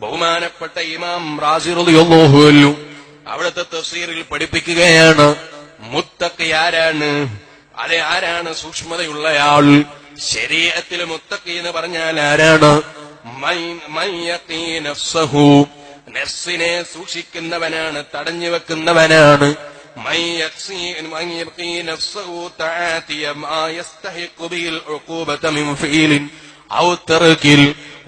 ബഹുമാനപ്പെട്ട ഇമാം റാസിറുദ്ദീഹു അവിടുത്തെ തഫ്സീറിൽ പഠിപ്പിക്കുകയാണ് മുത്തക്കി ആരാണ്? അതെ ആരാണ് സൂക്ഷ്മതയുള്ളയാൾ ശരീരത്തിൽ മുത്തക്കി എന്ന് പറഞ്ഞാൽ ആരാണ്. നഫ്സിനെ സൂക്ഷിക്കുന്നവനാണ് തടഞ്ഞു വെക്കുന്നവനാണ്. ഔ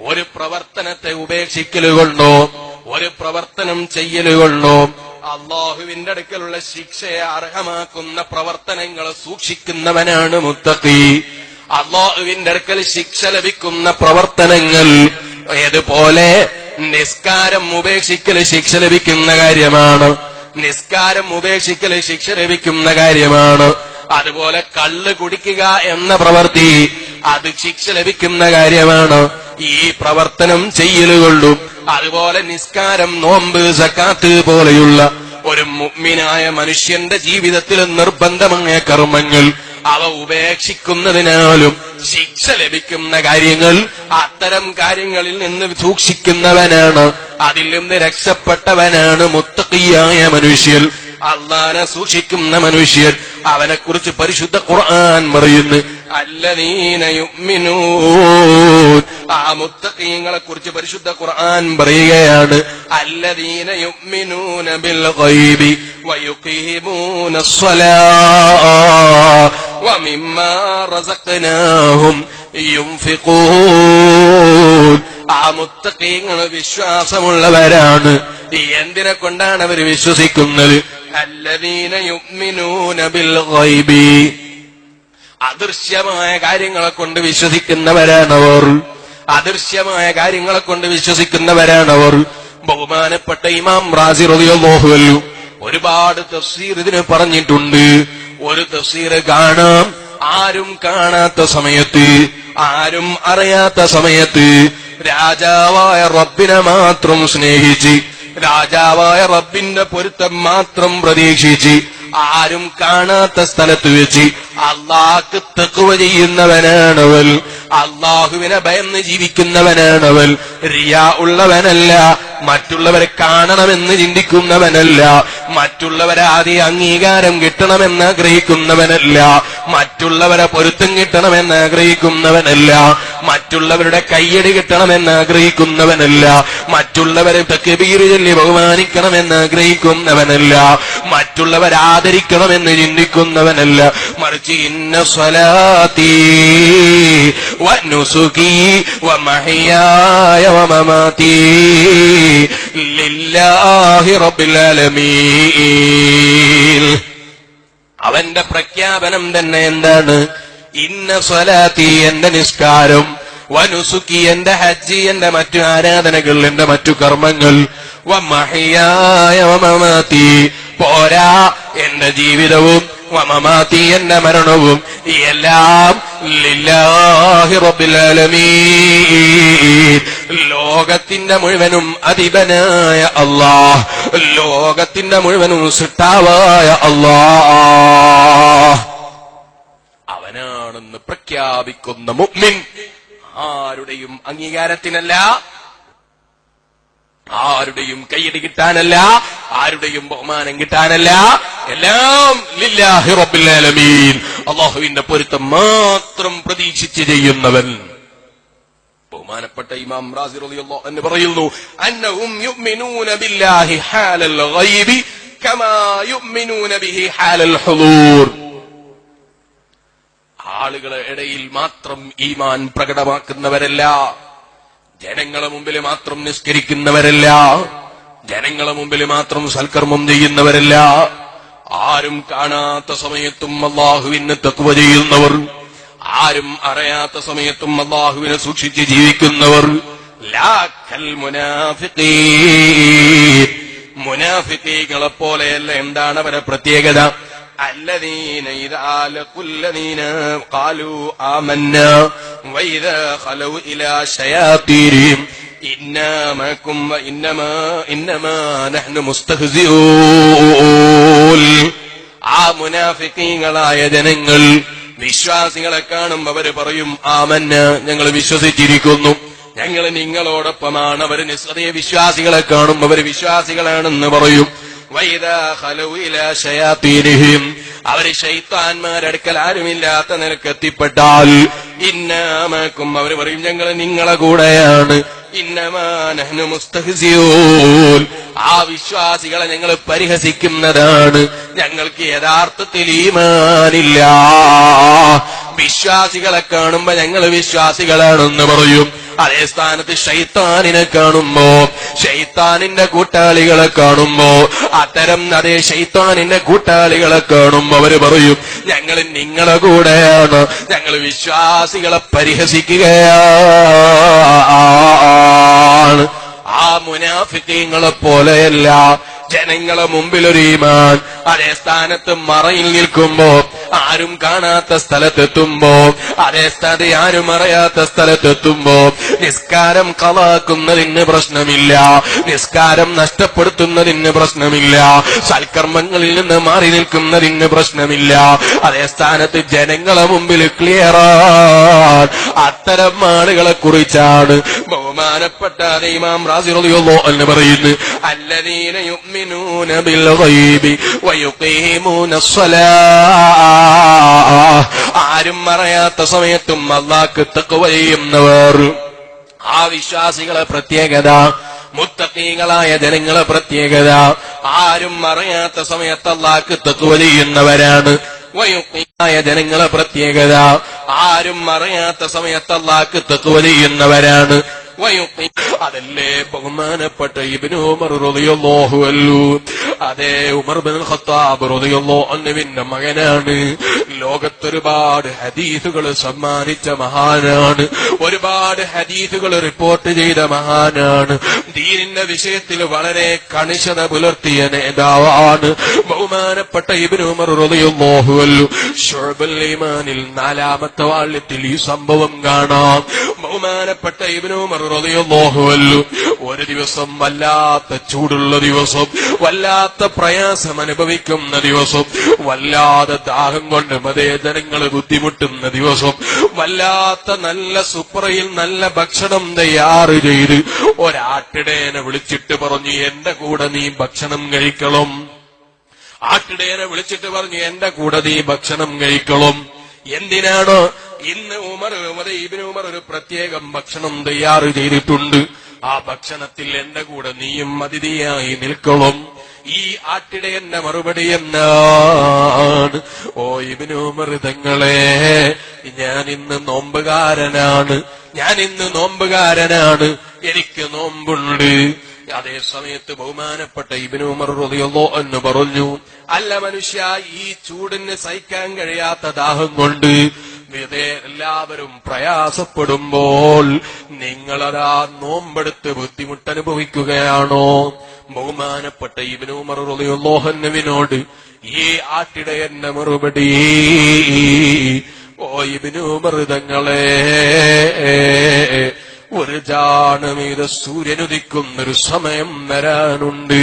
ഒരു പ്രവർത്തനത്തെ ഉപേക്ഷിക്കലുകൊണ്ടോ ഒരു പ്രവർത്തനം ചെയ്യലുകൊണ്ടോ അള്ളാഹുവിന്റെ അടുക്കലുള്ള ശിക്ഷയെ അർഹമാക്കുന്ന പ്രവർത്തനങ്ങൾ സൂക്ഷിക്കുന്നവനാണ് മുത്തഖി. അള്ളാഹുവിന്റെ അടുക്കൽ ശിക്ഷ ലഭിക്കുന്ന പ്രവർത്തനങ്ങൾ ഏതുപോലെ നിസ്കാരം ഉപേക്ഷിക്കൽ ശിക്ഷ ലഭിക്കുന്ന കാര്യമാണ്. നിസ്കാരം ഉപേക്ഷിക്കൽ ശിക്ഷ ലഭിക്കുന്ന കാര്യമാണ്. അതുപോലെ കള്ള് കുടിക്കുക എന്ന പ്രവൃത്തി അത് ശിക്ഷ ലഭിക്കുന്ന കാര്യമാണ്. ഈ പ്രവർത്തനം ചെയ്യലുകൊള്ളും. അതുപോലെ നിസ്കാരം നോമ്പ് സക്കാത്ത് പോലെയുള്ള ഒരു മുഗ്മിനായ മനുഷ്യന്റെ ജീവിതത്തിൽ നിർബന്ധമായ കർമ്മങ്ങൾ അവ ഉപേക്ഷിക്കുന്നതിനാലും ശിക്ഷ ലഭിക്കുന്ന കാര്യങ്ങൾ അത്തരം കാര്യങ്ങളിൽ നിന്ന് സൂക്ഷിക്കുന്നവനാണ്. അതിൽ നിന്ന് രക്ഷപ്പെട്ടവനാണ് മുത്തക്കിയായ മനുഷ്യൻ. അള്ളാനെ സൂക്ഷിക്കുന്ന മനുഷ്യൻ അവനെ കുറിച്ച് പരിശുദ്ധ ഖുർആൻ പറയുന്നു. ആ മുത്തക്കീങ്ങളെ കുറിച്ച് പരിശുദ്ധ ഖുർആൻ പറയുകയാണ്. അല്ലദീന യുഗ്മിനൂന ബിൽ ഗൈബി വയുഖീമൂന സ്വലാ വമിമ്മാ റസഖ്നാഹും യുംഫിഖൂൻ. ആ മുത്തക്കീങ്ങൾ വിശ്വാസമുള്ളവരാണ്. എന്തിനെ കൊണ്ടാണ് അവർ വിശ്വസിക്കുന്നത്? യുഅ്മിനൂന ബിൽ ഗൈബി അദൃശ്യമായ കാര്യങ്ങളെ കൊണ്ട് വിശ്വസിക്കുന്നവരാണവർ. അദൃശ്യമായ കാര്യങ്ങളെ കൊണ്ട് വിശ്വസിക്കുന്നവരാണവർ. ബഹുമാനപ്പെട്ട ഇമാം റാസി റളിയല്ലാഹു ഒരുപാട് തഫ്സീർ ഇതിന് പറഞ്ഞിട്ടുണ്ട്. ഒരു തഫ്സീർ കാണാം ആരും കാണാത്ത സമയത്ത് ആരും അറിയാത്ത സമയത്ത് രാജാവായ റബ്ബിനെ മാത്രം സ്നേഹിച്ച് രാജാവായ റബ്ബിന്റെ പൊരുത്തം മാത്രം പ്രതീക്ഷിച്ച് ആരും കാണാത്ത സ്ഥലത്ത് വെച്ച് അള്ളാഹ് തെക്കുവ ചെയ്യുന്നവനാണവൽ അള്ളാഹുവിനെ ഭയന്ന് ജീവിക്കുന്നവനാണവൽ റിയ ഉള്ളവനല്ല. മറ്റുള്ളവരെ കാണണമെന്ന് ചിന്തിക്കുന്നവനല്ല. മറ്റുള്ളവരെ ആദ്യ അംഗീകാരം കിട്ടണമെന്ന് ആഗ്രഹിക്കുന്നവനല്ല. മറ്റുള്ളവരെ പൊരുത്തം കിട്ടണമെന്ന് ആഗ്രഹിക്കുന്നവനല്ല. മറ്റുള്ളവരുടെ കയ്യടി കിട്ടണമെന്ന് ആഗ്രഹിക്കുന്നവനല്ല. മറ്റുള്ളവരെ തക്കബീർ ചൊല്ലി ബഹുമാനിക്കണമെന്ന് ആഗ്രഹിക്കുന്നവനല്ല. മറ്റുള്ളവരെ ആദരിക്കണമെന്ന് ചിന്തിക്കുന്നവനല്ല. മറിച്ച് ഇന്ന സ്വലാത്തി വമമാതി ലില്ലാഹി റബ്ബിൽ ആലമീൻ. അവന്റെ പ്രഖ്യാപനം തന്നെ എന്താണ്? ഇന്ന സ്വലാത്തി എന്റെ നിസ്കാരം വനുസുക്കി എന്റെ ഹജ്ജി എന്റെ മറ്റു ആരാധനകൾ എന്റെ മറ്റു കർമ്മങ്ങൾ. വമഹിയായ വമമാതി പോരാ എന്റെ ജീവിതവും വമമാത്തി എന്റെ മരണവും എല്ലാം ലില്ലാഹി ലോകത്തിന്റെ മുഴുവനും അധിപനായ അള്ളാഹ് ലോകത്തിന്റെ മുഴുവനും സിട്ടാവായ അള്ളാഹ്. പ്രഖ്യാപിക്കുന്ന മുഗ്മിൻ. ആരുടെയും അംഗീകാരത്തിനല്ല ആരുടെയും കൈയടി കിട്ടാനല്ല ആരുടെയും ബഹുമാനം കിട്ടാനല്ല. എല്ലാം ലില്ലാഹി റബ്ബിൽ ആലമീൻ. അള്ളാഹുവിന്റെ പൊരുത്തം മാത്രം പ്രതീക്ഷിച്ച് ചെയ്യുന്നവൻ. ബഹുമാനപ്പെട്ട ഇമാം റാസി റളിയല്ലാഹു അൻഹു പറയുന്നു അന്നഹും യുഅ്മിനൂന ബില്ലാഹി ഹാലൽ ഗൈബി കമാ യുഅ്മിനൂന ബിഹി ഹാലൽ ഹുദൂർ. ആളുകളെ ഇടയിൽ മാത്രം ഈമാൻ പ്രകടമാക്കുന്നവരല്ല. ജനങ്ങളെ മുമ്പിൽ മാത്രം നിസ്കരിക്കുന്നവരല്ല. ജനങ്ങളെ മുമ്പിൽ മാത്രം സൽക്കർമ്മം ചെയ്യുന്നവരല്ല. ആരും കാണാത്ത സമയത്തും അള്ളാഹുവിന് തക്കുവ ചെയ്യുന്നവർ ആരും അറിയാത്ത സമയത്തും അള്ളാഹുവിനെ സൂക്ഷിച്ച് ജീവിക്കുന്നവർ. മുനാഫിത്തീകളെ പോലെയല്ല എന്താണ് അവരെ പ്രത്യേകത? الذين إذا لقوا الذين قالوا آمنا وإذا خلوا إلى شياطينهم إنا معكم وإنما إنما نحن مستهزئون ആ മുനാഫിക്കീങ്ങളായ ജനങ്ങൾ വിശ്വാസികളെ കാണും അവര് പറയും ആമന്ന ഞങ്ങൾ വിശ്വസിച്ചിരിക്കുന്നു ഞങ്ങൾ നിങ്ങളോടൊപ്പമാണ് അവർ നിസ്സതയ വിശ്വാസികളെ കാണും അവർ വിശ്വാസികളാണെന്ന് പറയും അവർ ശൈത്താന്മാരടുക്കൽ ആരുമില്ലാത്ത നിലക്കെത്തിപ്പെട്ടാൽ ഇന്നാമക്കും അവർ പറയും ഞങ്ങൾ നിങ്ങളെ കൂടെയാണ്. ആ വിശ്വാസികളെ ഞങ്ങൾ പരിഹസിക്കുന്നതാണ്. ഞങ്ങൾക്ക് യഥാർത്ഥത്തിൽ ഈമാനില്ല. വിശ്വാസികളെ കാണുമ്പോ ഞങ്ങൾ വിശ്വാസികളാണെന്ന് പറയും. അതേ സ്ഥാനത്ത് ഷൈത്താനിനെ കാണുമ്പോ ഷൈത്താനിന്റെ കൂട്ടാളികളെ കാണുമ്പോ അത്തരം അതേ ഷൈത്താനിന്റെ കൂട്ടാളികളെ കാണുമ്പോ അവർ പറയും ഞങ്ങൾ നിങ്ങളെ കൂടെയാണ്. ഞങ്ങൾ വിശ്വാസികളെ പരിഹസിക്കുകയാണ്. ആ മുനാഫിക്കങ്ങളെ പോലെയല്ല ജനങ്ങളെ മുമ്പിൽ ഒരു ഈമാൻ. അതേ സ്ഥാനത്ത് മറയിൽ നിൽക്കുമ്പോ ആരും കാണാത്ത സ്ഥലത്തെത്തുമ്പോ അതേ സ്ഥാനത്ത് ആരും അറിയാത്ത സ്ഥലത്തെത്തുമ്പോ നിസ്കാരം കളാക്കുന്നതിന് പ്രശ്നമില്ല നിസ്കാരം നഷ്ടപ്പെടുത്തുന്നതിന് പ്രശ്നമില്ല സൽക്കർമ്മങ്ങളിൽ നിന്ന് മാറി നിൽക്കുന്നതിന് പ്രശ്നമില്ല അതേ സ്ഥാനത്ത് ജനങ്ങളെ മുമ്പിൽ ക്ലിയറാൻ അത്തരം ആളുകളെ കുറിച്ചാണ് ബഹുമാനപ്പെട്ട അതേ ഇമാം റാസിറുള്ളോ എന്ന് പറയുന്നു അല്ലദീന യുഅ്മിനൂന ബിൽ ഗൈബി വയുഖീമൂന الصلاة ആരും അറിയാത്ത സമയത്തും അള്ളാക്ക് തഖ്വ ചെയ്യുന്നവർ. ആ വിശ്വാസികളെ പ്രത്യേകത മുത്തക്കീകളായ ജനങ്ങളെ പ്രത്യേകത. ആരും അറിയാത്ത സമയത്ത് അള്ളാക്ക് തഖ്വ ചെയ്യുന്നവരാണ്. വയുക്തിയായ ജനങ്ങളെ പ്രത്യേകത. ആരും അറിയാത്ത സമയത്ത് അള്ളാക്ക് തെക്കുവ ചെയ്യുന്നവരാണ്. അതല്ലേ ബഹുമാനപ്പെട്ട ഇബ്നു ഉമർ റളിയല്ലാഹു അൻഹു. അതേ ഉമർ ബിൻ ഖത്താബ് റളിയല്ലാഹു അന്നുവിന്റെ മകനാണ്. ലോകത്തൊരുപാട് ഹദീസുകൾ സമ്മാനിച്ച മഹാനാണ്. ഒരുപാട് ഹദീസുകൾ റിപ്പോർട്ട് ചെയ്ത മഹാനാണ്. ദീനിന്റെ വിഷയത്തിൽ വളരെ കണിശത പുലർത്തിയ നേതാവാണ് ബഹുമാനപ്പെട്ട ഇബ്നു ഉമർ റളിയല്ലാഹു അൻഹു. ശുഅബുൽ ഈമാനിൽ നാലാമത്തെ വാള്യത്തിൽ ഈ സംഭവം കാണാം. ബഹുമാനപ്പെട്ട ഇബ്നു ഉമർ റളിയല്ലാഹു അൻഹു ഒരു ദിവസം വല്ലാത്ത ചൂടുള്ള ദിവസം വല്ലാത്ത പ്രയാസം അനുഭവിക്കുന്ന ദിവസം വല്ലാതെ ദാഹം കൊണ്ട് മതേതരങ്ങൾ ബുദ്ധിമുട്ടുന്ന ദിവസം വല്ലാത്ത നല്ല സുപ്രയിൽ നല്ല ഭക്ഷണം തയ്യാറ് ചെയ്ത് ഒരാട്ടിടേനെ വിളിച്ചിട്ട് പറഞ്ഞു എന്റെ കൂടെ നീ ഭക്ഷണം കഴിക്കണം. ആട്ടിടേനെ വിളിച്ചിട്ട് പറഞ്ഞു എന്റെ കൂടെ നീ ഭക്ഷണം കഴിക്കണം. എന്തിനാണോ ഇന്ന് ഉമർ ഉമർ ഇബിന് ഉമർ ഒരു പ്രത്യേകം ഭക്ഷണം തയ്യാറ് ചെയ്തിട്ടുണ്ട്. ആ ഭക്ഷണത്തിൽ എന്റെ കൂടെ നീയും അതിഥിയായി നിൽക്കണം. ഈ ആട്ടിടയന്റെ മറുപടി എന്നാണ്. ഓ ഇബിന് ഉമർ തങ്ങളെ ഞാൻ ഇന്ന് നോമ്പുകാരനാണ്. ഞാൻ ഇന്ന് നോമ്പുകാരനാണ്. എനിക്ക് നോമ്പുണ്ട്. അതേ സമയത്ത് ബഹുമാനപ്പെട്ട ഇബിന് ഉമർ റളിയല്ലാഹു എന്ന് പറഞ്ഞു അല്ല മനുഷ്യ ഈ ചൂടിന് സഹിക്കാൻ കഴിയാത്ത ദാഹം കൊണ്ട് എല്ലാവരും പ്രയാസപ്പെടുമ്പോൾ നിങ്ങളതാ നോമ്പെടുത്ത് ബുദ്ധിമുട്ടനുഭവിക്കുകയാണോ? ബഹുമാനപ്പെട്ട ഇബിന് ഉമർ റളിയല്ലാഹു അൻഹുവിനോട് ഈ ആട്ടിടയന്റെ മറുപടി. ഓ ഇബിന് ഉമർ തങ്ങളെ ഒരു ജാണമീത സൂര്യനുദിക്കുന്നൊരു സമയം വരാനുണ്ട്.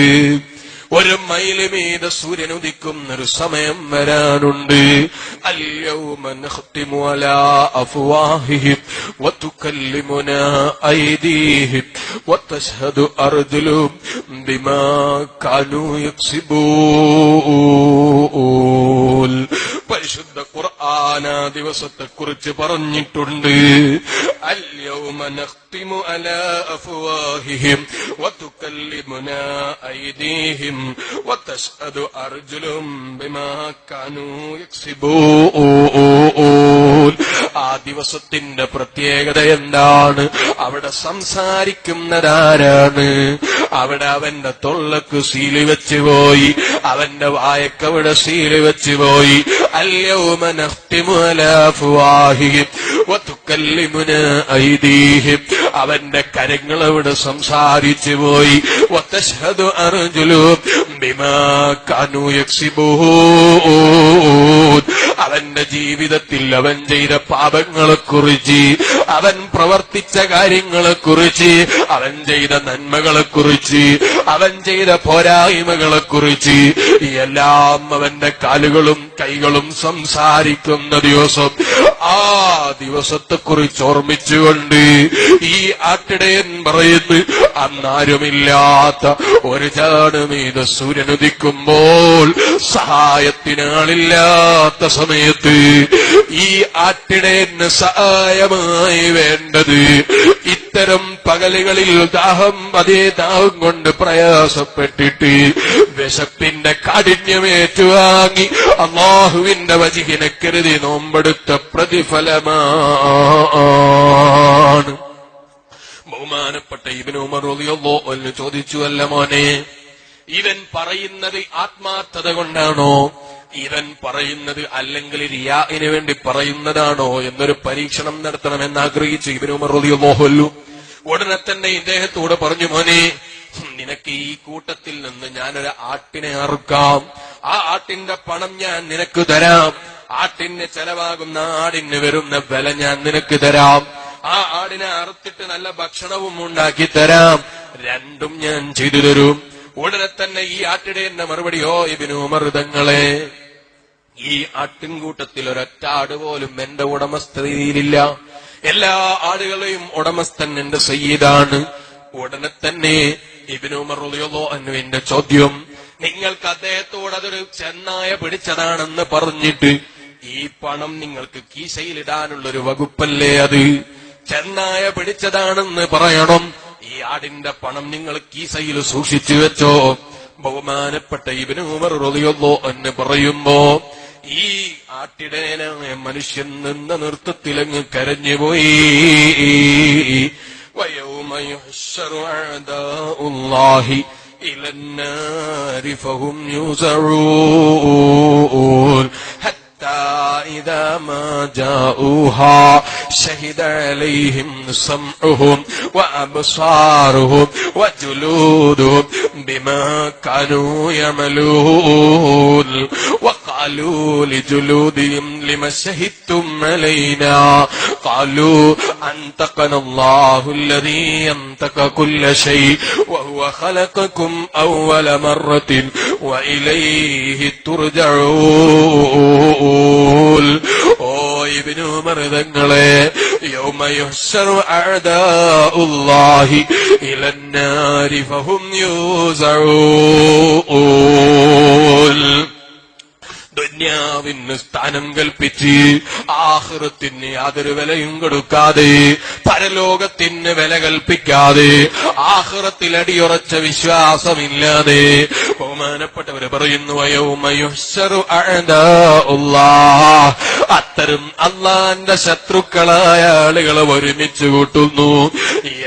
ഒരു മൈൽ മീത് സൂര്യൻ ഉദിക്കുന്ന ഒരു സമയം വരാനുണ്ട്. പരിശുദ്ധ ഖുർആന ദിവസത്തെ കുറിച്ച് പറഞ്ഞിട്ടുണ്ട്. അല്യൗമ നഖ്തിമു അലാ അഫ്വാഹിഹിം وتكلمنا أيديهم وتشهد أرجلهم بما كانوا يكسبون ആ ദിവസത്തിന്റെ പ്രത്യേകത എന്താണ് അവിടെ സംസാരിക്കുന്നതാരാണ് അവിടെ അവന്റെ തൊള്ളക്ക് സീല് വെച്ച് പോയി അവന്റെ വായക്ക് അവിടെ സീല് വെച്ച് പോയി اليوم വത്തുക്കല്ലിമുന് ഐതീഹി അവന്റെ കരങ്ങൾ അവിടെ സംസാരിച്ചു പോയി. വത്തശ്ഹദു അർജുലു ബിമാ കാനു അവന്റെ ജീവിതത്തിൽ അവൻ ചെയ്ത പാപങ്ങളെക്കുറിച്ച് അവൻ പ്രവർത്തിച്ച കാര്യങ്ങളെക്കുറിച്ച് അവൻ ചെയ്ത നന്മകളെക്കുറിച്ച് അവൻ ചെയ്ത പോരായ്മകളെക്കുറിച്ച് എല്ലാം അവന്റെ കാലുകളും കൈകളും സംസാരിക്കുന്ന ദിവസം ആ ദിവസത്തെ കുറിച്ച് ഓർമ്മിച്ചുകൊണ്ട് ഈ ആട്ടിടയൻ പറയുന്നു അന്നാരുമില്ലാത്ത ഒരു ചാടുമീത സൂര്യൻ ഉദിക്കുമ്പോൾ സഹായത്തിനാളില്ലാത്ത സമയത്ത് ഈ ആട്ടിടയന് സഹായമായി വേണ്ടത് ഇത്തരം പകലുകളിൽ ദാഹം അതേ ദാഹം കൊണ്ട് പ്രയാസപ്പെട്ടിട്ട് വിശപ്പിന്റെ കാഠിന്യമേറ്റുവാങ്ങി അള്ളാഹുവിന്റെ വചിഹിനെ കരുതി നോമ്പെടുത്ത പ്രതിഫലമാണ്. ബഹുമാനപ്പെട്ട ഇബിന് ഉമർ അൻഹു ചോദിച്ചു അല്ല മോനെ ഇവൻ പറയുന്നത് ആത്മാർത്ഥത കൊണ്ടാണോ? ഇവൻ പറയുന്നത് അല്ലെങ്കിൽ റിയാഇന് വേണ്ടി പറയുന്നതാണോ? എന്നൊരു പരീക്ഷണം നടത്തണമെന്ന് ആഗ്രഹിച്ചു ഇബിന് ഉമർ ഉടനെ തന്നെ ഇദ്ദേഹത്തോട് പറഞ്ഞു മോനെ നിനക്ക് ഈ കൂട്ടത്തിൽ നിന്ന് ഞാനൊരു ആട്ടിനെ അറുക്കാം. ആ ആട്ടിന്റെ പണം ഞാൻ നിനക്ക് തരാം. ആട്ടിന് ചെലവാകുന്ന ആടിന് വരുന്ന വില ഞാൻ നിനക്ക് തരാം. ആ ആടിനെ അറുത്തിട്ട് നല്ല ഭക്ഷണവും ഉണ്ടാക്കി തരാം. രണ്ടും ഞാൻ ചെയ്തു തരും. ഉടനെ തന്നെ ഈ ആട്ടിടെ എന്റെ മറുപടിയോ ഇബിനു മൃതങ്ങളെ ഈ ആട്ടിൻകൂട്ടത്തിൽ ഒരൊറ്റ ആട് പോലും എന്റെ ഉടമസ്ഥതയിലില്ല. എല്ലാ ആളുകളെയും ഉടമസ്ഥൻ എന്റെ സയ്യിദാണ്. ഉടനെ തന്നെ ഇബിനുമറുളിയോ എന്റെ ചോദ്യം നിങ്ങൾക്ക് അദ്ദേഹത്തോട് അതൊരു ചെന്നായ പിടിച്ചതാണെന്ന് പറഞ്ഞിട്ട് ഈ പണം നിങ്ങൾക്ക് കീശയിലിടാനുള്ളൊരു വകുപ്പല്ലേ അത്? ചെന്നായ പിടിച്ചതാണെന്ന് പറയണം. ഈ ആടിന്റെ പണം നിങ്ങൾ കീശയിൽ സൂക്ഷിച്ചു വെച്ചോ. ബഹുമാനപ്പെട്ട ഇബിനോമർ ഉമർ റളിയല്ലോ എന്ന് പറയുമ്പോ ഈ ആട്ടിടനായ മനുഷ്യൻ നിന്ന നൃത്തത്തിലങ്ങ് കരഞ്ഞുപോയി ويوم يحشر أعداء الله إلى النار فهم يوزعون حتى إذا ما جاءوها شهد عليهم سمعهم وأبصارهم وجلودهم بما كانوا يعملون وقالوا لجلودهم لما شهدتم علينا قالوا أنطقنا الله الذي ينطق كل شيء وهو خلقكم أول مرة وإليه ترجعون ഓ ഇബിനു മൃതങ്ങളെ യൗമ യുഹ്ശറു അഅദാഉല്ലാഹി ഇലന്നാരി ഫഹും യൂസഊൻ ദുന്യാവിന് സ്ഥാനം കൽപ്പിച്ച് ആഹൃത്തിന് യാതൊരു വിലയും കൊടുക്കാതെ പരലോകത്തിന് വില കൽപ്പിക്കാതെ ആഹൃത്തിൽ അടിയുറച്ച വിശ്വാസമില്ലാതെ. ബഹുമാനപ്പെട്ടവര് പറയുന്നു വയോമയുഷറു അത്തരം അള്ളാന്റെ ശത്രുക്കളായ ആളുകൾ ഒരുമിച്ച് കൂട്ടുന്നു.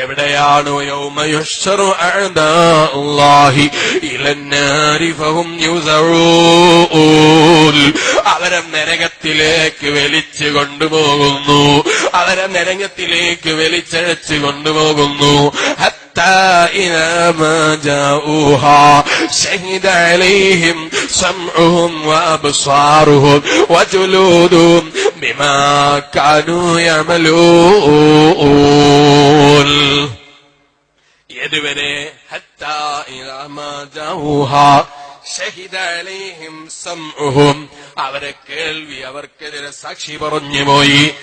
എവിടെയാണ്? യൗമയുഷറു അഅദാഉല്ലാഹി. ഇലന്നാരി ഫഹും യൂസഊൻ അവരെ നരകത്തിലേക്ക് വലിച്ചു കൊണ്ടുപോകുന്നു അവരെ നരകത്തിലേക്ക് വലിച്ചഴച്ചു കൊണ്ടുപോകുന്നു حتى إذا ما جاءوها شهد عليهم سمعهم وأبصارهم وجلودهم بما كانوا يعملون يدبر حتى إذا ما جاءوها ഷഹിദ അലൈഹിം സംഉഹും. അവരെ കേൾവി അവർക്കെതിരെ സാക്ഷി പറഞ്ഞു പോയി.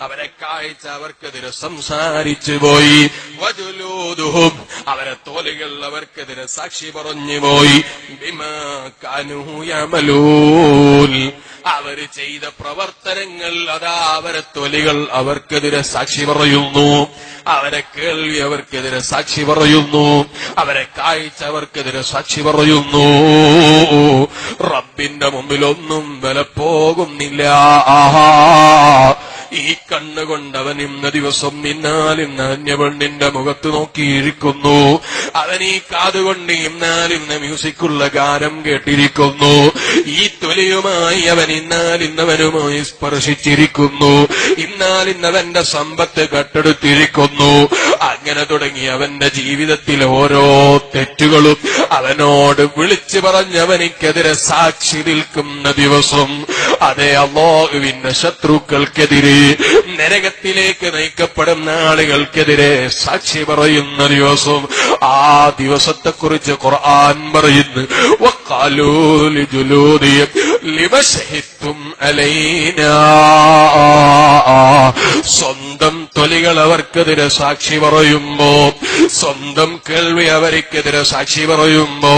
അവരെ കാഴ്ച അവർക്കെതിരെ സംസാരിച്ചു പോയി. അവരെ തോലുകൾ അവർക്കെതിരെ സാക്ഷി പറഞ്ഞു പോയി. ബിമാ അവർ ചെയ്ത പ്രവർത്തനങ്ങൾ അതാ അവരെ തൊലികൾ അവർക്കെതിരെ സാക്ഷി പറയുന്നു. അവരെ കേൾവി അവർക്കെതിരെ സാക്ഷി പറയുന്നു. അവരെ കാഴ്ച അവർക്കെതിരെ സാക്ഷി പറയുന്നു. റബ്ബിന്റെ മുമ്പിലൊന്നും വില പോകുന്നില്ല. ആഹാ. ഈ കണ്ണുകൊണ്ട് അവൻ ഇന്ന ദിവസം ഇന്നാലും അന്യപെണ്ണിന്റെ മുഖത്ത് നോക്കിയിരിക്കുന്നു. അവൻ കാതുകൊണ്ട് ഇന്നാലിന്ന് മ്യൂസിക്കുള്ള ഗാനം കേട്ടിരിക്കുന്നു. ഈ തൊലിയുമായി അവൻ ഇന്നാലിന്നവനുമായി സ്പർശിച്ചിരിക്കുന്നു. ഇന്നാലിന്നവന്റെ സമ്പത്ത് കട്ടെടുത്തിരിക്കുന്നു. ഇങ്ങനെ തുടങ്ങി. അവന്റെ ജീവിതത്തിലെ ഓരോ തെറ്റുകളും അവനോട് വിളിച്ചു പറഞ്ഞവനിക്കെതിരെ സാക്ഷി നിൽക്കുന്ന ദിവസം അതേ അള്ളാഹുവിന്റെ ശത്രുക്കൾക്കെതിരെ നരകത്തിലേക്ക് നയിക്കപ്പെടുന്ന ആളുകൾക്കെതിരെ സാക്ഷി പറയുന്ന ദിവസം ആ ദിവസത്തെക്കുറിച്ച് ഖുർആൻ പറയുന്നു. സ്വന്തം തൊലികൾ അവർക്കെതിരെ സാക്ഷി പറയുമ്പോ സ്വന്തം കേൾവി അവർക്കെതിരെ സാക്ഷി പറയുമ്പോ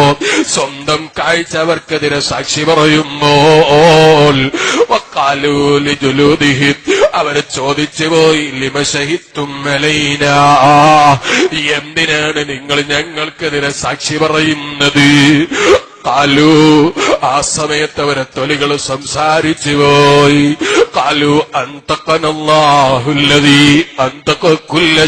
സ്വന്തം കാഴ്ച അവർക്കെതിരെ സാക്ഷി വക്കാലൂലി ജുലൂദിഹി അവർ ചോദിച്ചു പോയി ലിമശഹിത്തും എന്തിനാണ് നിങ്ങൾ ഞങ്ങൾക്കെതിരെ സാക്ഷി പറയുന്നത്? കാലു ആ സമയത്ത് അവരെ തൊലികൾ സംസാരിച്ചു പോയി. കാലു അന്തക്കനല്ലാഹുല്ലതി അന്തക്കുല്ല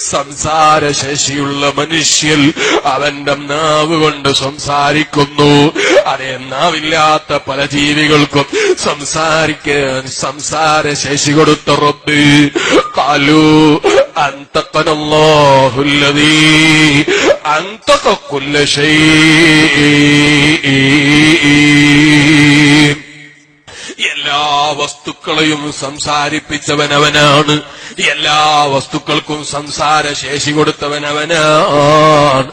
സംസാരശേഷിയുള്ള മനുഷ്യൻ അവന്റെ നാവ് കൊണ്ട് സംസാരിക്കുന്നു. അതേ നാവില്ലാത്ത പല ജീവികൾക്കും സംസാരിക്കാൻ സംസാരശേഷി കൊടുത്ത റബ്ബ്. കാലു അന്തക്കനല്ലാഹുല്ലതി أنطق كل شيء എല്ലാ വസ്തുക്കളെയും സംസാരിപ്പിച്ചവൻ അവനാണ് എല്ലാ വസ്തുക്കൾക്കും സംസാര ശേഷി കൊടുത്തവനവനാണ്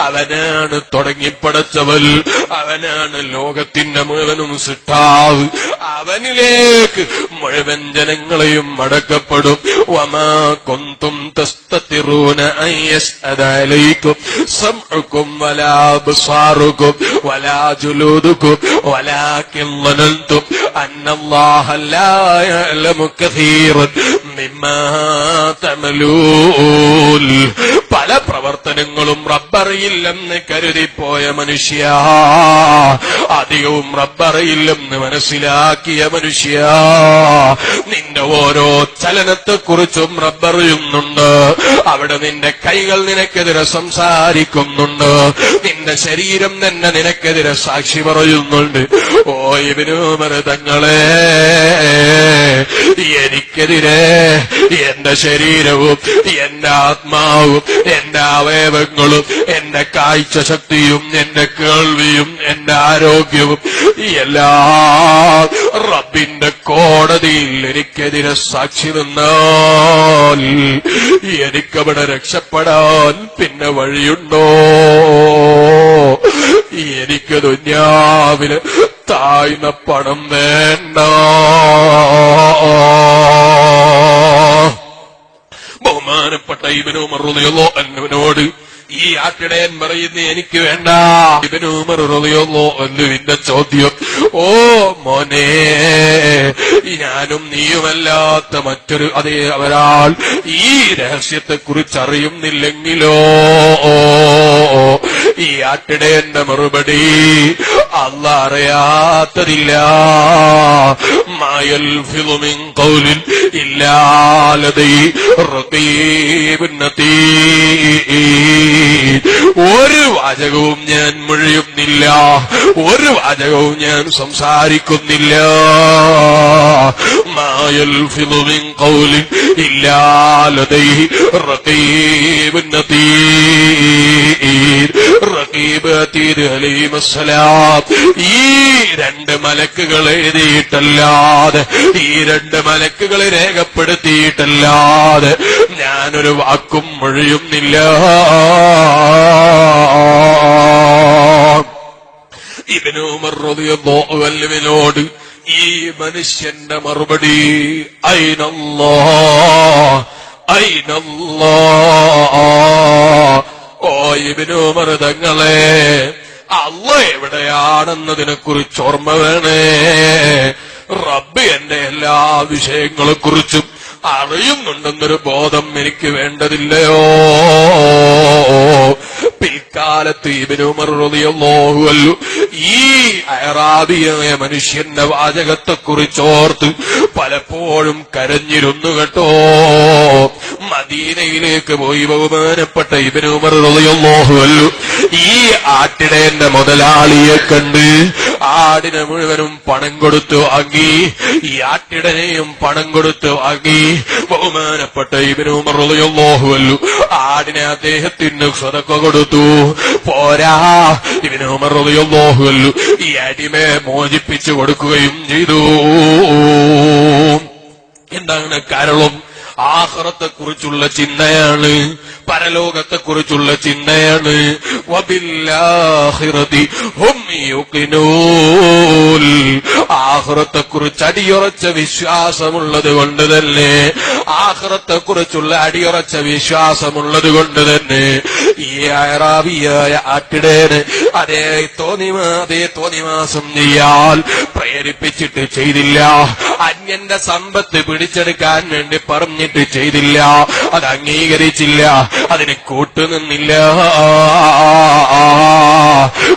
അവനാണ് തുടങ്ങിപ്പടച്ചവൽ അവനാണ് ലോകത്തിന്റെ മുഴുവനും സിട്ടാവ് അവനിലേക്ക് മുഴുവൻ ജനങ്ങളെയും മടക്കപ്പെടും വമാ കൊന്തും തസ്തത്തിറൂന അയ്യസ് അതായാലും സംക്കും വലാ ബുസാറുക്കും വലാ ജുലൂ جلودكم ولكن ظننتم أن الله لا يعلم كثيرا مما تعملون പല പ്രവർത്തനങ്ങളും റബ്ബറിയില്ലെന്ന് കരുതിപ്പോയ മനുഷ്യ അധികവും റബ്ബറിയില്ലെന്ന് മനസ്സിലാക്കിയ മനുഷ്യ നിന്റെ ഓരോ ചലനത്തെക്കുറിച്ചും റബ്ബറിയുന്നുണ്ട് അവിടെ നിന്റെ കൈകൾ നിനക്കെതിരെ സംസാരിക്കുന്നുണ്ട് നിന്റെ ശരീരം തന്നെ നിനക്കെതിരെ സാക്ഷി പറയുന്നുണ്ട്. ഓ ഇവനുമൃതങ്ങളെ എനിക്കെതിരെ എന്റെ ശരീരവും എന്റെ ആത്മാവും എന്റെ അവയവങ്ങളും എന്റെ കാഴ്ച ശക്തിയും എന്റെ കേൾവിയും എന്റെ ആരോഗ്യവും എല്ലാം റബ്ബിന്റെ കോടതിയിൽ എനിക്കെതിരെ സാക്ഷി നിന്നാൽ എനിക്കവിടെ രക്ഷപ്പെടാൻ പിന്നെ വഴിയുണ്ടോ? എനിക്ക് ദുന്യാവിന് താഴ്ന്ന പണം വേണ്ട. ബഹുമാനപ്പെട്ട ഇവനോ മറുതയോ എന്നവനോട് ഈ ആട്ടിടയൻ പറയുന്ന എനിക്ക് വേണ്ട. ഇവനോ മറുതയോ എന്നുവിന്റെ ചോദ്യം ഓ മോനെ ഞാനും നീയുമല്ലാത്ത മറ്റൊരു അതേ ഒരാൾ ഈ രഹസ്യത്തെ കുറിച്ച് അറിയുന്നില്ലെങ്കിലോ? ഈ ആട്ടിടയന്റെ മറുപടി അല്ല അറിയാത്തതില്ല. മായൽ ഫിലുമിൻ കൗലിൽ ഇല്ലാലതൈ റബീബുന്നതീ ഒരു വാചകവും ഞാൻ മൊഴിയുന്നില്ല. ഒരു വാചകവും ഞാൻ സംസാരിക്കുന്നില്ല. മായൽ ഫിലുമിൻ കൗലിൻ ഇല്ലാലതൈ റബീബുന്നതീ റഖീബ് ഈ രണ്ട് മലക്കുകൾ എഴുതിയിട്ടല്ലാതെ ഈ രണ്ട് മലക്കുകൾ രേഖപ്പെടുത്തിയിട്ടല്ലാതെ ഞാനൊരു വാക്കും മൊഴിയുന്നില്ല. ോട് ഈ മനുഷ്യന്റെ മറുപടി ഐനല്ലോ ഐനല്ലാ ഓ മൃതങ്ങളെ അല്ല എവിടെയാണെന്നതിനെ കുറിച്ച് ഓർമ്മ വേണേ. റബ്ബ് എന്റെ എല്ലാ വിഷയങ്ങളെ കുറിച്ചും അറിയുന്നുണ്ടെന്നൊരു ബോധം എനിക്ക് വേണ്ടതില്ലയോ? പിൽക്കാലത്ത് ഇബിനുമറിയല്ലോഹുവല്ലു ഈ അയറാദിയായ മനുഷ്യന്റെ വാചകത്തെ കുറിച്ചോർത്ത് പലപ്പോഴും കരഞ്ഞിരുന്നു കേട്ടോ. മദീനയിലേക്ക് പോയി ബഹുമാനപ്പെട്ട ഇബിനുമറിയല്ലോഹുവല്ലു ഈ ആട്ടിടേന്റെ മുതലാളിയെ കണ്ട് ആടിനെ മുഴുവനും പണം കൊടുത്തു അങ്ങി ഈ ആട്ടിടനെയും പണം കൊടുത്തു അങ്ങി ബഹുമാനപ്പെട്ട ഇബിനുമറിയല്ലോഹുവല്ലു ആടിനെ അദ്ദേഹത്തിന് സ്വതക്ക കൊടുത്തു. പോരാ ഇബിനുമറിയല്ലോഹുവല്ലു ഈ അടിമയെ മോചിപ്പിച്ചു കൊടുക്കുകയും ചെയ്തു. എന്താണ് കാരണം? ആഹ്റത്തെ കുറിച്ചുള്ള ചിന്തയാണ്. പരലോകത്തെ കുറിച്ചുള്ള ചിന്തയാണ് ആഹ്റത്തെ കുറിച്ച് അടിയുറച്ച വിശ്വാസമുള്ളത് കൊണ്ട് തന്നെ ആഹ്റത്തെ കുറിച്ചുള്ള അടിയുറച്ച വിശ്വാസമുള്ളത് കൊണ്ട് തന്നെ ഈ അയറാവിയായ ആട്ടിടേന് അതേ തോന്നിമാ അതേ തോന്നിമാസം ചെയ്യാൻ പ്രേരിപ്പിച്ചിട്ട് ചെയ്തില്ല. അന്യന്റെ സമ്പത്ത് പിടിച്ചെടുക്കാൻ വേണ്ടി പറഞ്ഞിട്ട് ചെയ്തില്ല. അത് അംഗീകരിച്ചില്ല. അതിന് കൂട്ടുനിന്നില്ല.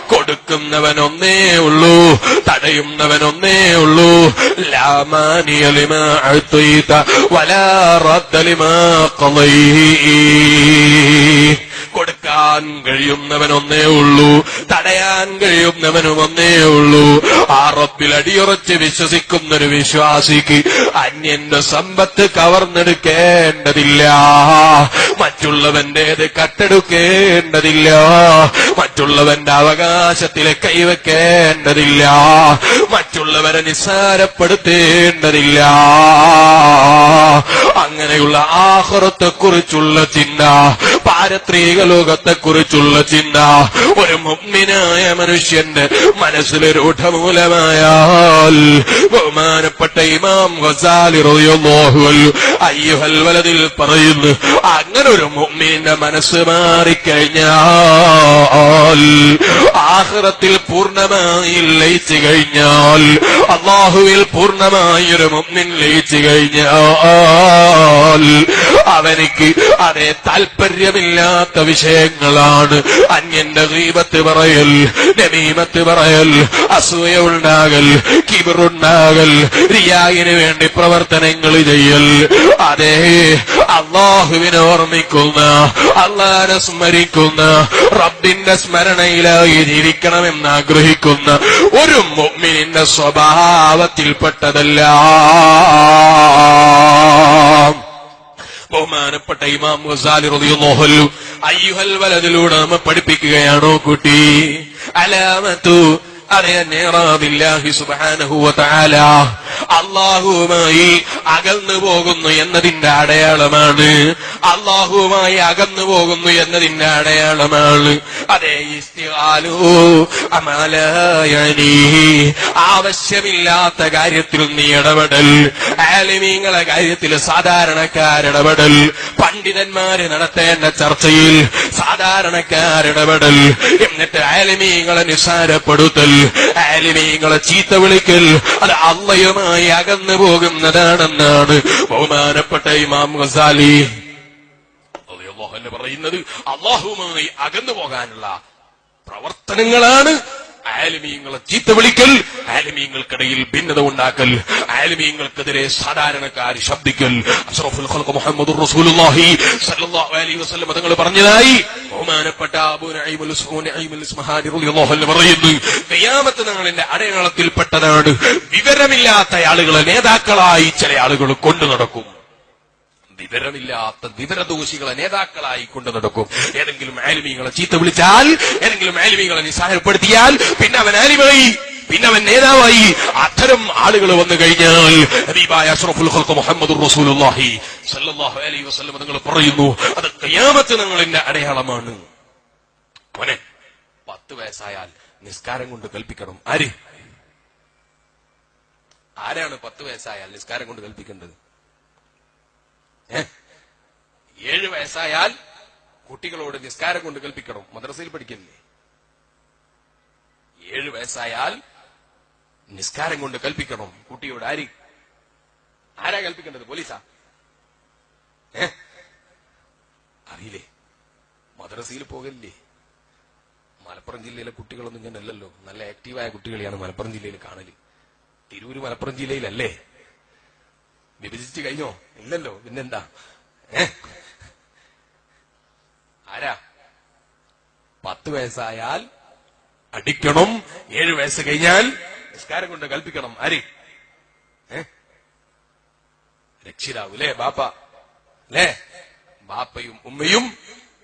കൊടുക്കുന്നവൻ ഒന്നേ ഉള്ളൂ. തടയുന്നവൻ ഒന്നേ ഉള്ളൂ ലാമാനിയലിമ അഴ്ത്തുയ്ത വലാ റദ്ദലിമ കൊടുക്കാൻ കഴിയുന്നവൻ ഒന്നേ ഉള്ളൂ. തടയാൻ കഴിയുന്നവനും ഒന്നേ ഉള്ളൂ. ആ റബ്ബിൽ അടിയുറച്ച് വിശ്വസിക്കുന്ന ഒരു വിശ്വാസിക്ക് അന്യന്റെ സമ്പത്ത് കവർന്നെടുക്കേണ്ടതില്ല. മറ്റുള്ളവന്റേത് കട്ടെടുക്കേണ്ടതില്ല. മറ്റുള്ളവന്റെ അവകാശത്തിലെ കൈവെക്കേണ്ടതില്ല. മറ്റുള്ളവരെ നിസ്സാരപ്പെടുത്തേണ്ടതില്ല. അങ്ങനെയുള്ള ആഹുറത്തെ കുറിച്ചുള്ള ചിന്ത പാരത്രിക ലോകത്തെക്കുറിച്ചുള്ള ചിന്ത ഒരു മുമ്മിനായ മനുഷ്യന്റെ മനസ്സിൽ രൂഢമൂലമായാൽ ബഹുമാനപ്പെട്ട ഇമാം ഗസാലി അൻഹു അയ്യുഹൽ വലതിൽ പറയുന്നു അങ്ങനെ ഒരു മുമ്മിന്റെ മനസ്സ് മാറിക്കഴിഞ്ഞാൽ ആഹ്റത്തിൽ പൂർണമായി ലയിച്ചു കഴിഞ്ഞാൽ അള്ളാഹുവിൽ പൂർണമായി ഒരു മുമ്മിൻ ലയിച്ചു കഴിഞ്ഞാൽ അവനിക്ക് അതേ താല്പര്യമില്ലാത്ത വിഷയങ്ങളാണ് അന്യന്റെ ഗീബത്ത് പറയൽ നമീമത്ത് പറയൽ അസൂയ ഉണ്ടാകൽ കിബറുണ്ടാകൽ റിയായിന് വേണ്ടി പ്രവർത്തനങ്ങൾ ചെയ്യൽ. അതേ അള്ളാഹുവിനെ ഓർമ്മിക്കുന്ന അള്ളാനെ സ്മരിക്കുന്ന റബ്ബിന്റെ സ്മരണയിലായി ജീവിക്കണമെന്ന് ആഗ്രഹിക്കുന്ന ഒരു മുഗ്മിനിന്റെ സ്വഭാവത്തിൽപ്പെട്ടതല്ല. ബഹുമാനപ്പെട്ട ഇമാം ഗസാലി അൻഹു അയ്യുഹൽ വലതിലൂടെ നമ്മ പഠിപ്പിക്കുകയാണോ കുട്ടി? അലാമത്തു അറിയാൻ നേറാതില്ലാഹി സുബാനഹുവ വതആല അള്ളാഹുവുമായി അകന്നു പോകുന്നു എന്നതിന്റെ അടയാളമാണ്. അള്ളാഹുവുമായി അകന്നു പോകുന്നു എന്നതിന്റെ അടയാളമാണ്. അതെ ആവശ്യമില്ലാത്ത കാര്യത്തിൽ നീ ഇടപെടൽ. ആലിമീങ്ങളെ കാര്യത്തിൽ സാധാരണക്കാരിടപെടൽ പണ്ഡിതന്മാര് നടത്തേണ്ട ചർച്ചയിൽ സാധാരണക്കാരിടപെടൽ എന്നിട്ട് ആലിമീങ്ങളെ നിസ്സാരപ്പെടുത്തൽ. ആലിമീങ്ങളെ ചീത്ത വിളിക്കൽ. അത് അള്ളയുമായി അകന്നു പോകുന്നതാണെന്നാണ് ബഹുമാനപ്പെട്ട ഇമാം ഗസാലി. അള്ളാഹു പറയുന്നത് അള്ളാഹുമായി അകന്നു പോകാനുള്ള പ്രവർത്തനങ്ങളാണ് ആലിമീങ്ങളെ ചീത്ത വിളിക്കൽ ആലിമീങ്ങൾക്കിടയിൽ ഭിന്നത ഉണ്ടാക്കൽ ആലിമീങ്ങൾക്കെതിരെ സാധാരണക്കാർ ശബ്ദിക്കൽ. അഷ്റഫുൽ ഖൽഖ് മുഹമ്മദുർ റസൂലുള്ളാഹി സല്ലല്ലാഹു അലൈഹി വസല്ലം തങ്ങൾ പറഞ്ഞതായി. ബഹുമാനപ്പെട്ട അബൂ നഈമുൽ സുനഈമുൽ ഇസ്മഹാനി റളിയല്ലാഹു അൻഹു പറയുന്നു ഖിയാമത്ത് നാളിന്റെ അടയാളത്തിൽപ്പെട്ടതാണ് വിവരമില്ലാത്ത ആളുകളെ നേതാക്കളായി ചില ആളുകൾ കൊണ്ടു നടക്കും വിവരമില്ലാത്ത വിവരദോഷികളെ നേതാക്കളായി കൊണ്ടു നടക്കും. ഏതെങ്കിലും ആലിമീങ്ങളെ ചീത്ത വിളിച്ചാൽ ഏതെങ്കിലും ആലിമീങ്ങളെ നിസ്സാരപ്പെടുത്തിയാൽ പിന്നെ അവൻ ആലിമായി പിന്നെ അവൻ നേതാവായി അത്തരം ആളുകൾ വന്നു കഴിഞ്ഞാൽ റസൂലുള്ളാഹി അലൈഹി വസല്ലം നിങ്ങൾ പറയുന്നു അത് കയ്യാമത്ത് നിങ്ങളുടെ അടയാളമാണ്. മോനെ പത്ത് വയസ്സായാൽ നിസ്കാരം കൊണ്ട് കൽപ്പിക്കണം. ആര്? ആരാണ് പത്ത് വയസ്സായാൽ നിസ്കാരം കൊണ്ട് കൽപ്പിക്കേണ്ടത്? ഏഴ് വയസ്സായാൽ കുട്ടികളോട് നിസ്കാരം കൊണ്ട് കൽപ്പിക്കണം മദ്രസയിൽ പഠിക്കില്ലേ? ഏഴ് വയസ്സായാൽ നിസ്കാരം കൊണ്ട് കൽപ്പിക്കണം കുട്ടിയോട് ആര്? ആരാ കൽപ്പിക്കേണ്ടത് പോലീസാ? ഏ? അറിയില്ലേ? മദ്രസയിൽ പോകല്ലേ? മലപ്പുറം ജില്ലയിലെ കുട്ടികളൊന്നും അല്ലല്ലോ നല്ല ആക്റ്റീവായ കുട്ടികളെയാണ് മലപ്പുറം ജില്ലയിൽ കാണൽ. തിരൂര് മലപ്പുറം ജില്ലയിലല്ലേ? വിഭജിച്ചു കഴിഞ്ഞോ? ഇല്ലല്ലോ. പിന്നെന്താ? ആരാ? പത്ത് വയസ്സായാൽ അടിക്കണം. ഏഴ് വയസ്സ് കഴിഞ്ഞാൽ നിസ്കാരം കൊണ്ട് കൽപ്പിക്കണം. ആര്? രക്ഷിതാവൂലേ ബാപ്പ. അല്ലേ ബാപ്പയും ഉമ്മയും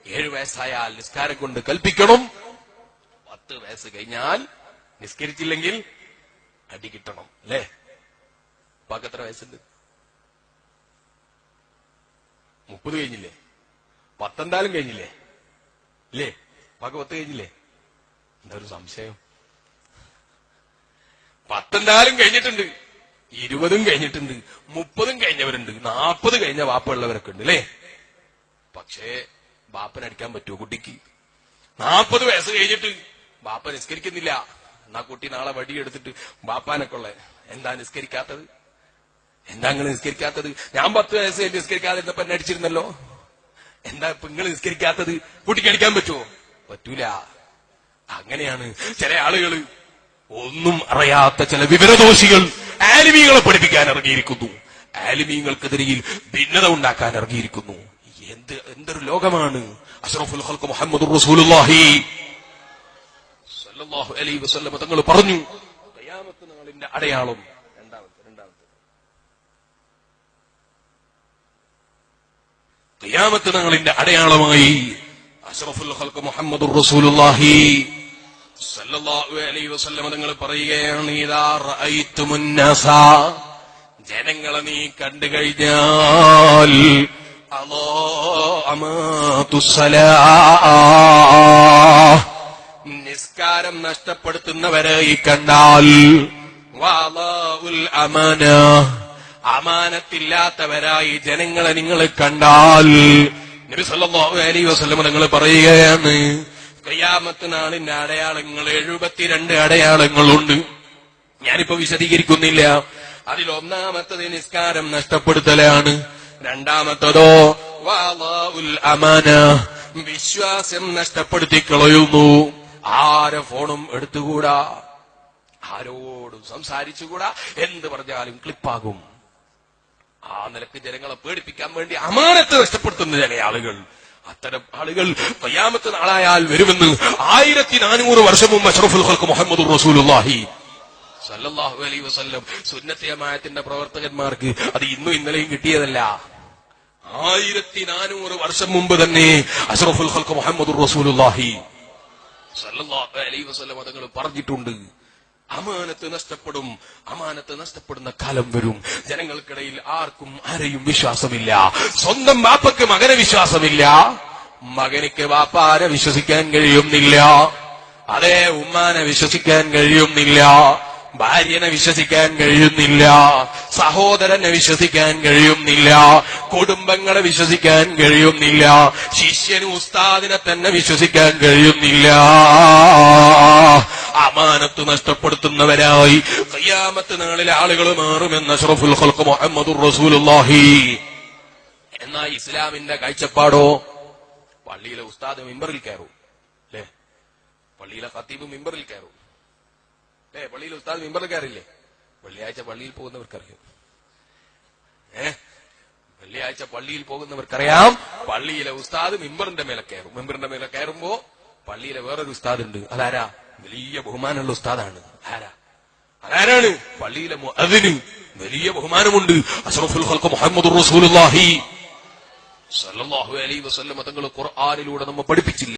ഏഴ് വയസ്സായാൽ നിസ്കാരം കൊണ്ട് കൽപ്പിക്കണം. പത്ത് വയസ്സ് കഴിഞ്ഞാൽ നിസ്കരിച്ചില്ലെങ്കിൽ അടി കിട്ടണം. അല്ലേ ഉപ്പാക്ക് എത്ര വയസ്സുണ്ട്? മുപ്പത് കഴിഞ്ഞില്ലേ? പത്തെന്തായാലും കഴിഞ്ഞില്ലേ? ഇല്ലേ? പാക്ക് പത്ത് കഴിഞ്ഞില്ലേ? എന്താ ഒരു സംശയം? പത്തെന്തായാലും കഴിഞ്ഞിട്ടുണ്ട്. ഇരുപതും കഴിഞ്ഞിട്ടുണ്ട്. മുപ്പതും കഴിഞ്ഞവരുണ്ട്. നാപ്പത് കഴിഞ്ഞ വാപ്പുള്ളവരൊക്കെ ഉണ്ട് അല്ലേ പക്ഷേ ബാപ്പനടിക്കാൻ പറ്റുമോ കുട്ടിക്ക്? നാപ്പത് വയസ്സ് കഴിഞ്ഞിട്ട് ബാപ്പ നിസ്കരിക്കുന്നില്ല. എന്നാ കുട്ടി നാളെ വടിയെടുത്തിട്ട് ബാപ്പാനൊക്കെ എന്താ നിസ്കരിക്കാത്തത്? എന്താ നിങ്ങൾ നിസ്കരിക്കാത്തത്? ഞാൻ പത്ത് വയസ്സ് നിസ്കരിക്കാതിരുന്നപ്പോ എന്നെ അടിച്ചിരുന്നല്ലോ. എന്താ ഇപ്പൊ നിങ്ങൾ നിസ്കരിക്കാത്തത്? കുട്ടിക്ക് അടിക്കാൻ പറ്റുമോ? പറ്റൂല. അങ്ങനെയാണ് ചില ആളുകൾ ഒന്നും അറിയാത്ത ചില വിവരദോഷികൾ ആലിമീങ്ങളെ പഠിപ്പിക്കാൻ ഇറങ്ങിയിരിക്കുന്നു. ആലിമീങ്ങൾക്കെതിരെയിൽ ഭിന്നത ഉണ്ടാക്കാൻ ഇറങ്ങിയിരിക്കുന്നു. എന്ത് എന്തൊരു ലോകമാണ്? അഷ്റഫുൽ മുഹമ്മദ് റസൂലുള്ളാഹി. അലൈഹി വസല്ലം തങ്ങൾ പറഞ്ഞു നാളിന്റെ അടയാളം ഖിയാമത്ത് നാളിന്റെ അടയാളമായി അഷ്റഫുൽ ഖൽഖ് മുഹമ്മദ് റസൂലുള്ളാഹി സല്ലല്ലാഹു അലൈഹി വസല്ലം തങ്ങൾ പറയുകയാണ് ഇദാ റഅയ്തുമുൻ നാസ ജനങ്ങളെ നീ കണ്ടു കഴിഞ്ഞാൽ അലോ നിസ്കാരം ഈ കണ്ടാൽ വാലാഉൽ അമാന അമാനത്തില്ലാത്തവരായി ജനങ്ങളെ നിങ്ങൾ കണ്ടാൽ നബി സല്ലല്ലാഹു അലൈഹി വസല്ലം നിങ്ങൾ പറയുകയാണ് കയ്യാമത്ത് നാളിന്റെ അടയാളങ്ങൾ എഴുപത്തിരണ്ട് അടയാളങ്ങളുണ്ട്. ഞാനിപ്പോ വിശദീകരിക്കുന്നില്ല. അതിൽ ഒന്നാമത്തത് നിസ്കാരം നഷ്ടപ്പെടുത്തലാണ്. രണ്ടാമത്തതോ അമാന വിശ്വാസം നഷ്ടപ്പെടുത്തി കളയുന്നു. ആരെ ഫോണും എടുത്തുകൂടാ? ആരോടും സംസാരിച്ചുകൂടാ? എന്ത് പറഞ്ഞാലും ക്ലിപ്പാകും. ആ നിലയ്ക്ക് ജനങ്ങളെ പേടിപ്പിക്കാൻ വേണ്ടി അമാനത്ത് നഷ്ടപ്പെടുത്തുന്ന ചില ആളുകൾ. അത്തരം ആളുകൾ പയ്യാമത്ത് നാളായാൽ വരുമെന്ന് ആയിരത്തി നാനൂറ് വർഷം മുമ്പ് അഷ്റഫുൽ ഖൽക്ക് മുഹമ്മദ് റസൂലുള്ളാഹി സല്ലല്ലാഹു അലൈഹി വസല്ലം സുന്നത്തിയമായത്തിന്റെ പ്രവർത്തകന്മാർക്ക് അത് ഇന്നും ഇന്നലെയും കിട്ടിയതല്ല. ആയിരത്തി നാനൂറ് വർഷം മുമ്പ് തന്നെ അഷറഫുൽ ഹൽക്ക് മുഹമ്മദ് റസൂലുള്ളാഹി സല്ലല്ലാഹു അലൈഹി വസല്ലം അതുങ്ങൾ പറഞ്ഞിട്ടുണ്ട്. അമാനത്ത് നഷ്ടപ്പെടും. അമാനത്ത് നഷ്ടപ്പെടുന്ന കാലം വരും. ജനങ്ങൾക്കിടയിൽ ആർക്കും ആരെയും വിശ്വാസമില്ല. സ്വന്തം ബാപ്പക്ക് മകനെ വിശ്വാസമില്ല. മകനിക്ക് ബാപ്പാരെ വിശ്വസിക്കാൻ കഴിയുന്നില്ല. അതെ ഉമ്മാനെ വിശ്വസിക്കാൻ കഴിയുന്നില്ല. ഭാര്യനെ വിശ്വസിക്കാൻ കഴിയുന്നില്ല. സഹോദരനെ വിശ്വസിക്കാൻ കഴിയുന്നില്ല. കുടുംബങ്ങളെ വിശ്വസിക്കാൻ കഴിയുന്നില്ല. ശിഷ്യന് ഉസ്താദിനെ തന്നെ വിശ്വസിക്കാൻ കഴിയുന്നില്ല. അമാനത്ത് നഷ്ടപ്പെടുത്തുന്നവരായി. കയ്യാമത്ത് നാളിൽ ആളുകൾ മാറുമെന്ന് അഷ്റഫുൽ ഹൽക്ക് മുഹമ്മദുർ എന്നാ ഇസ്ലാമിന്റെ കാഴ്ചപ്പാടോ? പള്ളിയിലെ ഉസ്താദ് മിമ്പറിൽ കയറും. അല്ലേ? പള്ളിയിലെ ഖത്തീബ് മിമ്പറിൽ കയറും. അല്ലേ? പള്ളിയിലെ ഉസ്താദ് മിമ്പറിൽ കയറില്ലേ? വെള്ളിയാഴ്ച പള്ളിയിൽ പോകുന്നവർക്കറിയാം. ഏ? വെള്ളിയാഴ്ച പള്ളിയിൽ പോകുന്നവർക്കറിയാം. പള്ളിയിലെ ഉസ്താദ് മിമ്പറിന്റെ മേലെ കയറും. മിമ്പറിന്റെ മേലെ കയറുമ്പോ പള്ളിയിലെ വേറൊരു ഉസ്താദ് ഉണ്ട് അതാരാ? വലിയ ബഹുമാനമുള്ള ഉസ്താദാണ്. ആരാ? അതാരാണ് പള്ളിയിലെ അതിന് വലിയ ബഹുമാനമുണ്ട്. അസറഫുൽ മുഹമ്മദ് റസൂലുള്ളാഹി. സല്ലല്ലാഹു അലൈഹി വസല്ലം തങ്ങൾ ഖുർആനിലൂടെ നമ്മെ പഠിപ്പിച്ചില്ല.